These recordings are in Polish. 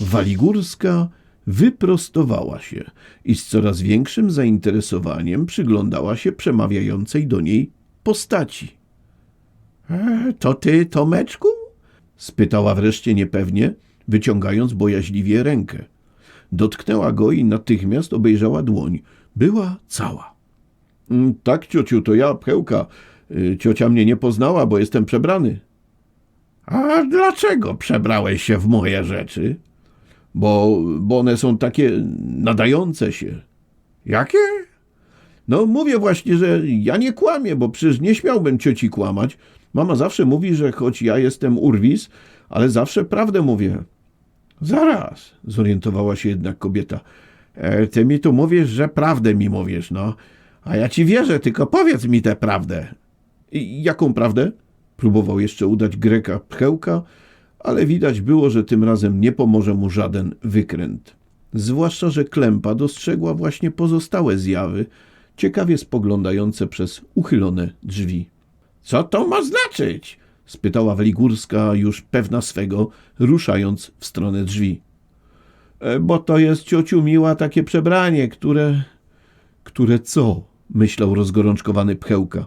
Waligórska wyprostowała się i z coraz większym zainteresowaniem przyglądała się przemawiającej do niej postaci. E, to ty, Tomeczku? spytała wreszcie niepewnie, wyciągając bojaźliwie rękę. Dotknęła go i natychmiast obejrzała dłoń. Była cała. "Mm, Tak, ciociu, to ja, Pchełka. Y, Ciocia mnie nie poznała, bo jestem przebrany. A dlaczego przebrałeś się w moje rzeczy? Bo, bo one są takie nadające się. Jakie? No mówię właśnie, że ja nie kłamię, bo przecież nie śmiałbym cioci kłamać. Mama zawsze mówi, że choć ja jestem urwis, ale zawsze prawdę mówię. Zaraz, zorientowała się jednak kobieta. E, ty mi tu mówisz, że prawdę mi mówisz, no. A ja ci wierzę, tylko powiedz mi tę prawdę. I jaką prawdę? Próbował jeszcze udać Greka pchełka, ale widać było, że tym razem nie pomoże mu żaden wykręt. Zwłaszcza, że Klempa dostrzegła właśnie pozostałe zjawy, ciekawie spoglądające przez uchylone drzwi. Co to ma znaczyć? spytała Weligórska, już pewna swego, ruszając w stronę drzwi. E, Bo to jest ciociu miła takie przebranie, które. Które co? myślał rozgorączkowany pchełka.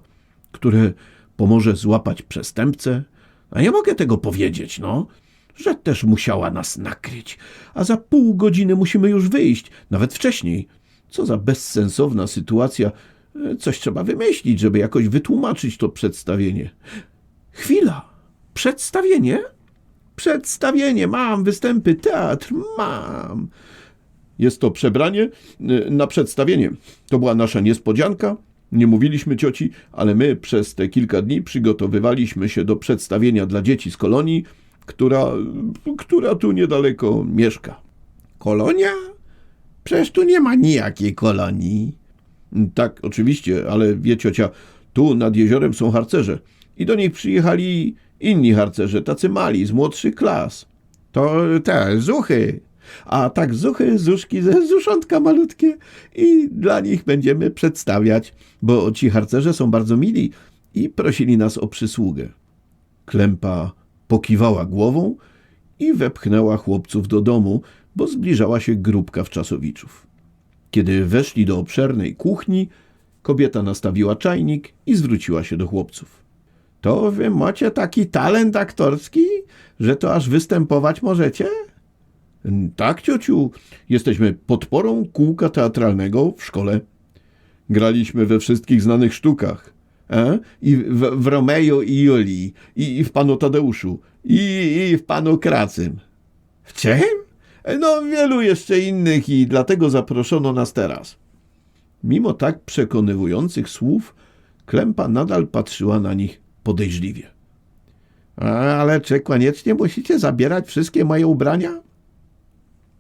Które pomoże złapać przestępcę? A nie mogę tego powiedzieć, no. Że też musiała nas nakryć. A za pół godziny musimy już wyjść, nawet wcześniej. Co za bezsensowna sytuacja. Coś trzeba wymyślić, żeby jakoś wytłumaczyć to przedstawienie. Chwila. Przedstawienie? Przedstawienie, mam, występy, teatr, mam. Jest to przebranie y, na przedstawienie. To była nasza niespodzianka. Nie mówiliśmy cioci, ale my przez te kilka dni przygotowywaliśmy się do przedstawienia dla dzieci z kolonii, która, która tu niedaleko mieszka. Kolonia? Przecież tu nie ma nijakiej kolonii. Tak, oczywiście, ale wie ciocia, tu nad jeziorem są harcerze i do nich przyjechali inni harcerze, tacy mali, z młodszych klas. To te, zuchy. A tak zuchy, zuszki, zuszątka malutkie i dla nich będziemy przedstawiać, bo ci harcerze są bardzo mili i prosili nas o przysługę. Klempa pokiwała głową i wepchnęła chłopców do domu, bo zbliżała się grupka wczasowiczów. Kiedy weszli do obszernej kuchni, kobieta nastawiła czajnik i zwróciła się do chłopców. To wy macie taki talent aktorski, że to aż występować możecie? Tak, ciociu. Jesteśmy podporą kółka teatralnego w szkole. Graliśmy we wszystkich znanych sztukach. E? I w, w Romeo i Julii, i, i w Panu Tadeuszu, i, i w Panu Kracym. W czym? No, wielu jeszcze innych i dlatego zaproszono nas teraz. Mimo tak przekonywujących słów, Klempa nadal patrzyła na nich podejrzliwie. Ale czy koniecznie musicie zabierać wszystkie moje ubrania?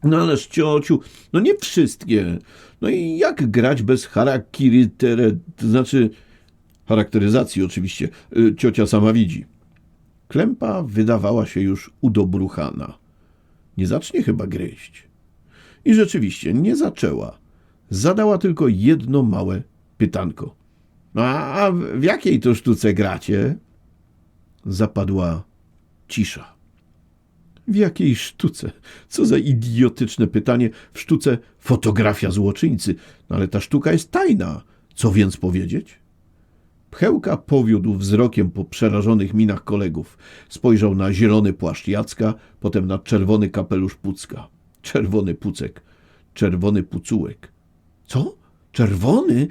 No ależ ciociu, no nie wszystkie. No i jak grać bez charaktery, to znaczy charakteryzacji oczywiście, y, ciocia sama widzi. Klempa wydawała się już udobruchana. Nie zacznie chyba gryźć. I rzeczywiście nie zaczęła. Zadała tylko jedno małe pytanko. A w jakiej to sztuce gracie? Zapadła cisza. W jakiej sztuce? Co za idiotyczne pytanie. W sztuce fotografia złoczyńcy. No ale ta sztuka jest tajna. Co więc powiedzieć? Pchełka powiódł wzrokiem po przerażonych minach kolegów. Spojrzał na zielony płaszcz Jacka, potem na czerwony kapelusz Pucka. Czerwony Pucek. Czerwony Pucułek. Co? Czerwony?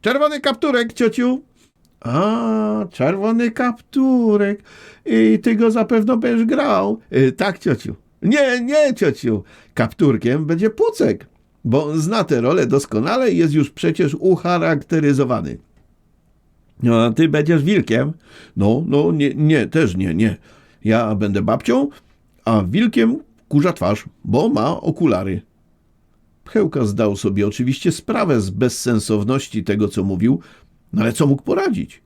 Czerwony kapturek, ciociu. A, czerwony kapturek. I ty go zapewne będziesz grał. Y, tak, ciociu. Nie, nie, ciociu. Kapturkiem będzie Pucek, bo zna tę rolę doskonale i jest już przecież ucharakteryzowany. No, a ty będziesz wilkiem? No, no, nie, nie, też nie, nie. Ja będę babcią, a wilkiem kurza twarz, bo ma okulary. Pchełka zdał sobie oczywiście sprawę z bezsensowności tego, co mówił, no ale co mógł poradzić?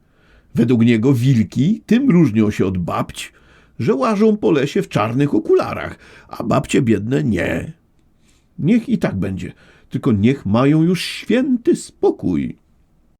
Według niego wilki tym różnią się od babć, że łażą po lesie w czarnych okularach, a babcie biedne nie. Niech i tak będzie, tylko niech mają już święty spokój.